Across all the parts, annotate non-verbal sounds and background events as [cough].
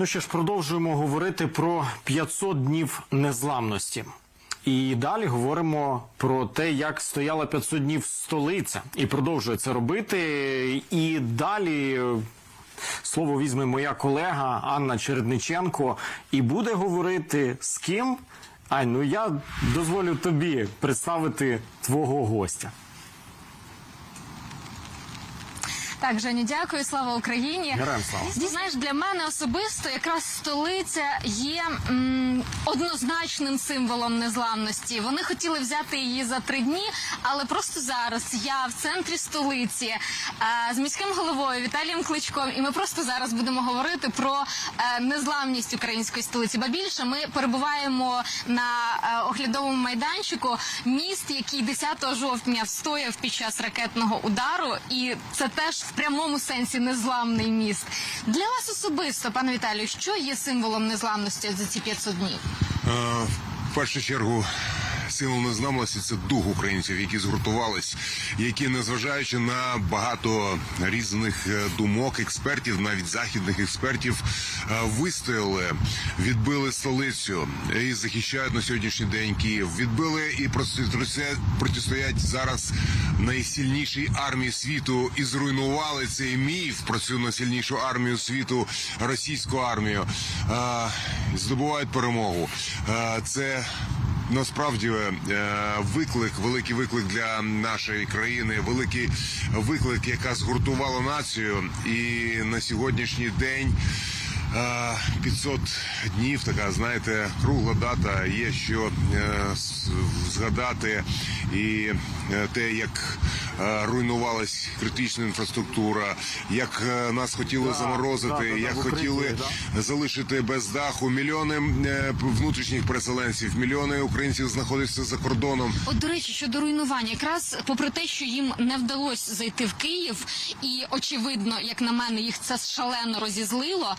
Ну що ж, продовжуємо говорити про 500 днів незламності. І далі говоримо про те, як стояла 500 днів столиця, і продовжує це робити. І далі е, слово візьме моя колега Анна Чередниченко і буде говорити з ким. Ань, ну я дозволю тобі представити твого гостя. Так, Женю, дякую, слава Україні. Героям слава. Знаєш, для мене особисто якраз столиця є м, однозначним символом незламності. Вони хотіли взяти її за три дні, але просто зараз я в центрі столиці е, з міським головою Віталієм Кличком, і ми просто зараз будемо говорити про е, незламність української столиці. Ба більше ми перебуваємо на е, оглядовому майданчику міст, який 10 жовтня встояв під час ракетного удару, і це теж в прямому сенсі незламний міст. Для вас особисто, пане Віталію, що є символом незламності за ці 500 днів? Е, В першу чергу символ незламності це дух українців, які згуртувались, які, незважаючи на багато різних е, думок, експертів, навіть західних експертів, е, вистояли, відбили столицю і захищають на сьогоднішній день Київ. Відбили і протистоять- зараз найсильнішій армії світу і зруйнували цей міф про цю найсильнішу армію світу, російську армію. Е, Здобувають перемогу. Це Насправді е, виклик, великий виклик для нашої країни, великий виклик, яка згуртувала націю, і на сьогоднішній день. Е, 500 днів, така знаєте, кругла дата. Є що е, згадати і е, те, як е, руйнувалась критична інфраструктура, як нас хотіли Да, заморозити, да, да, да, як хотіли да. залишити без даху мільйони внутрішніх переселенців, мільйони українців знаходяться за кордоном. От до речі, щодо руйнування, якраз попри те, що їм не вдалося зайти в Київ, і очевидно, як на мене, їх це шалено розізлило.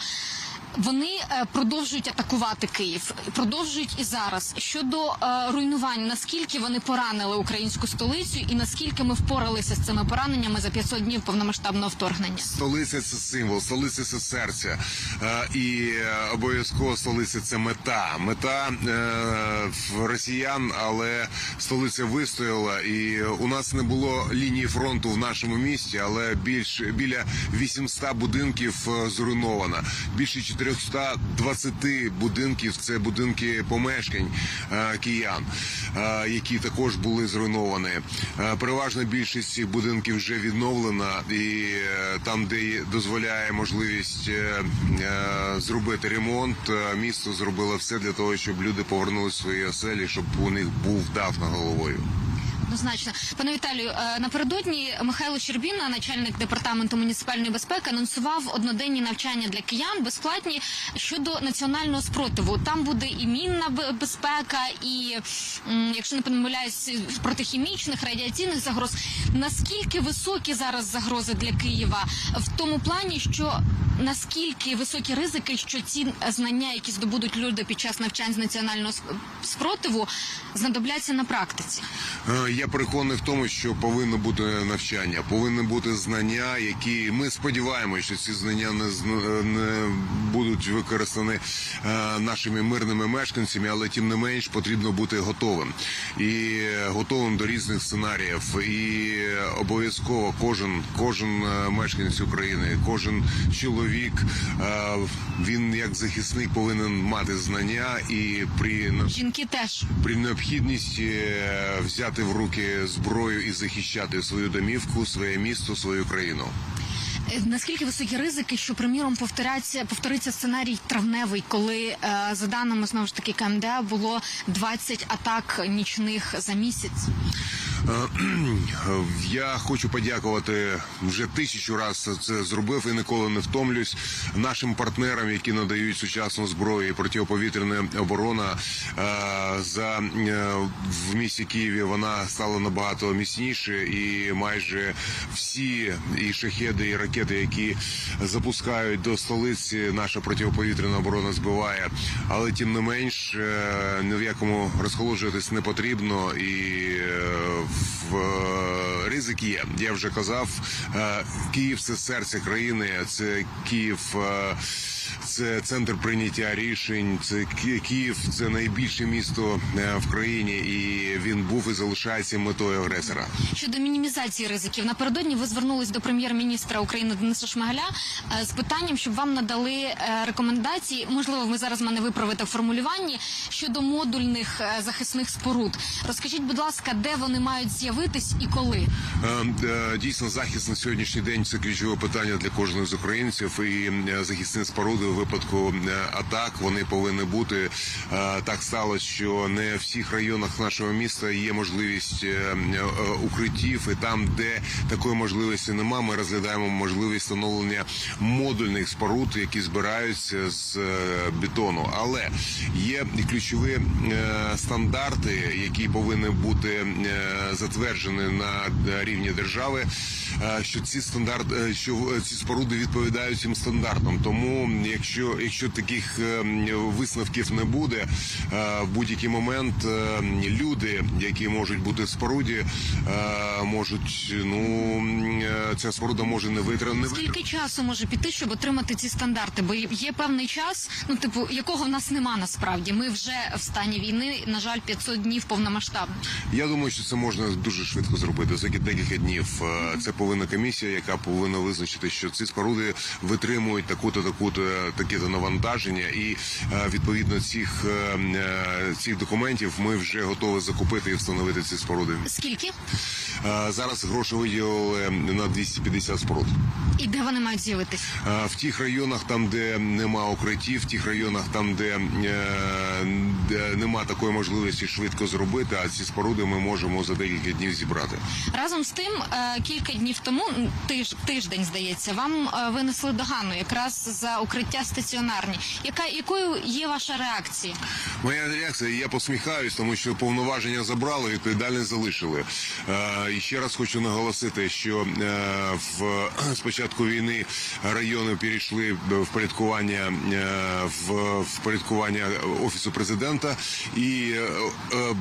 Вони е, продовжують атакувати Київ, продовжують і зараз. Щодо е, руйнувань, наскільки вони поранили українську столицю, і наскільки ми впоралися з цими пораненнями за 500 днів повномасштабного вторгнення? Столиця це символ, столиця це серце, Е, і обов'язково столиця це мета. Мета росіян, але столиця вистояла, і у нас не було лінії фронту в нашому місті, але більш біля 800 будинків зруйновано. Більше 420 будинків це будинки помешкань е, киян, е, які також були зруйновані. Е, Переважна більшість цих будинків вже відновлена, і там, де дозволяє можливість зробити ремонт, місто зробило все для того, щоб люди повернули свої оселі, щоб у них був дах над головою. Однозначно, пане Віталію, е, напередодні Михайло Щербіна, начальник департаменту муніципальної безпеки, анонсував одноденні навчання для киян безплатні щодо національного спротиву. Там буде і мінна безпека, і якщо не помиляюсь, протихімічних радіаційних загроз. Наскільки високі зараз загрози для Києва в тому плані, що наскільки високі ризики, що ці знання, які здобудуть люди під час навчань з національного спротиву, знадобляться на практиці? Я переконаний в тому, що повинно бути навчання, повинні бути знання, які ми сподіваємося, що ці знання не, не будуть використані е, нашими мирними мешканцями, але тим не менш потрібно бути готовим і готовим до різних сценаріїв. І обов'язково кожен, кожен е, мешканець України, кожен чоловік, е, він як захисник повинен мати знання і при Жінки теж при необхідності взяти в руки зброю і захищати свою домівку, своє місто, свою країну. Е, наскільки високі ризики, що приміром повторяться повториться сценарій травневий, коли е, за даними знову ж таки КМДА було 20 атак нічних за місяць. Е, [clears throat] Я хочу подякувати вже тисячу разів це зробив і ніколи не втомлюсь нашим партнерам, які надають сучасну зброю і протиповітряна оборона е, за е, в місті Києві. Вона стала набагато міцніше, і майже всі і шахеди, і ракети, які запускають до столиці, наша протиповітряна оборона збиває. Але тим не менш ні в якому розхолоджуватись не потрібно і ризик є. Я вже казав, е, Київ це серце країни, це Київ. Це центр прийняття рішень. Це Київ, це найбільше місто е, в країні, і він був і залишається метою агресора. Щодо мінімізації ризиків, напередодні ви звернулись до прем'єр-міністра України Дениса Шмигаля е, з питанням, щоб вам надали е, рекомендації. Можливо, ви зараз мене виправите в формулюванні щодо модульних захисних споруд. Розкажіть, будь ласка, де вони мають з'явитись і коли? Дійсно, захист на сьогоднішній день це ключове питання для кожного з українців. І захисні споруди у випадку е, атак вони повинні бути. Е, Так сталося, що не в всіх районах нашого міста є можливість е, укриттів, і там, де такої можливості нема, ми розглядаємо можливість встановлення модульних споруд, які збираються з бетону. Але є ключові стандарти, які повинні бути затверджені на рівні держави. Що ці стандарт, е, що ці споруди відповідають цим стандартам. Тому, якщо якщо таких е, висновків не буде, е, в будь-який момент е, люди, які можуть бути в споруді, е, можуть ну ця споруда може не витримати. Скільки часу може піти, щоб отримати ці стандарти? Бо є певний час, ну типу, якого в нас нема насправді. Ми вже в стані війни, на жаль, 500 днів повномасштабно. Я думаю, що це можна дуже швидко зробити за декілька днів. Це повинна комісія, яка повинна визначити, що ці споруди витримують таку-то, таку-то таке-то навантаження, і е, відповідно цих, е, е, цих документів ми вже готові закупити і встановити ці споруди. Скільки Зараз гроші виділили на 250 споруд. і де вони мають з'явитись? Е, В тих районах, там де нема укриттів, в тих районах, там де, де нема такої можливості швидко зробити, а ці споруди ми можемо за декілька днів зібрати. Разом з тим, кілька днів тому, тиж, тиждень здається, вам винесли догану якраз за укриття стаціонарні. Яка якою є ваша реакція? Моя реакція, я посміхаюсь, тому що повноваження забрали, відповідальність залишили. Е, і ще раз хочу наголосити, що е, в [clears throat] спочатку війни райони перейшли в порядкування е, в впорядкування офісу президента і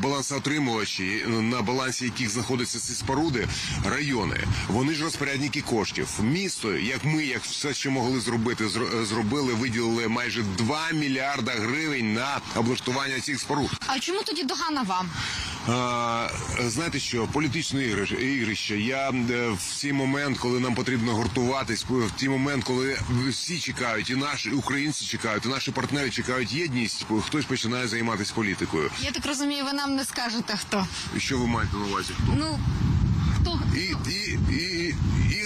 балансоотримувачі, на балансі яких знаходяться ці споруди, райони. Вони ж розпорядники коштів. Місто, як ми, як все, що могли зробити, зро- зробили, виділили майже 2 мільярда гривень на облаштування цих споруд. А чому тоді догана вам? А, знаєте що, політичне ігри- ігрище. Я е, в цей момент, коли нам потрібно гуртуватись, в той момент, коли всі чекають, і наші українці чекають, і наші партнери чекають єдність, хтось починає займатися політикою. Я так розумію, ви нам не скажете хто. І що ви маєте на увазі? Хто? Ну І, і, і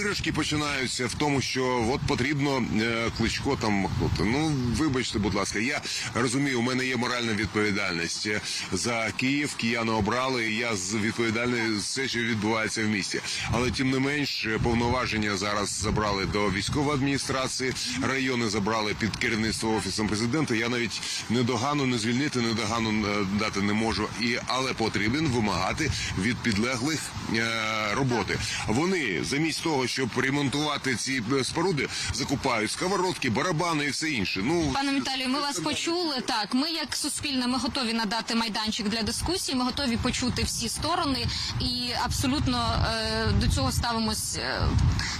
іграшки починаються в тому, що от потрібно е, кличко там махнути. Ну вибачте, будь ласка, я розумію, у мене є моральна відповідальність за Київ. Кияни обрали. і Я відповідальний за все, що відбувається в місті. Але тим не менш, повноваження зараз забрали до військової адміністрації. Райони забрали під керівництво офісом президента. Я навіть недогану не звільнити, недогану е, дати не можу. І але потрібен вимагати від підлеглих е, роботи. Вони замість того, щоб ремонтувати ці е, споруди, закупають сковородки, барабани і все інше. Ну Пане Віталію, ми вас почули. Так, ми як суспільне, ми готові надати майданчик для дискусії. Ми готові почути всі сторони і абсолютно е, до цього ставимось. Е,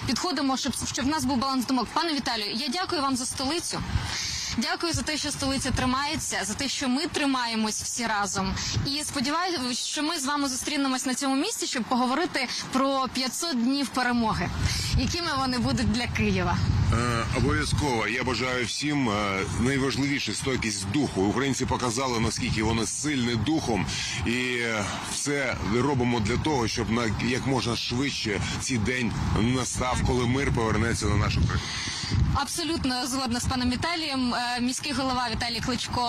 підходимо, щоб щоб в нас був баланс думок. Пане Віталію, я дякую вам за столицю. Дякую за те, що столиця тримається, за те, що ми тримаємось всі разом. І сподіваюся, що ми з вами зустрінемось на цьому місці, щоб поговорити про 500 днів перемоги, якими вони будуть для Києва. Е, Обов'язково я бажаю всім е, найважливіше стойкість духу. Українці показали наскільки вони сильні духом, і е, все робимо для того, щоб на як можна швидше цей день настав, коли мир повернеться на нашу країну. Абсолютно згодна з паном Віталієм. Е, Міський голова Віталій Кличко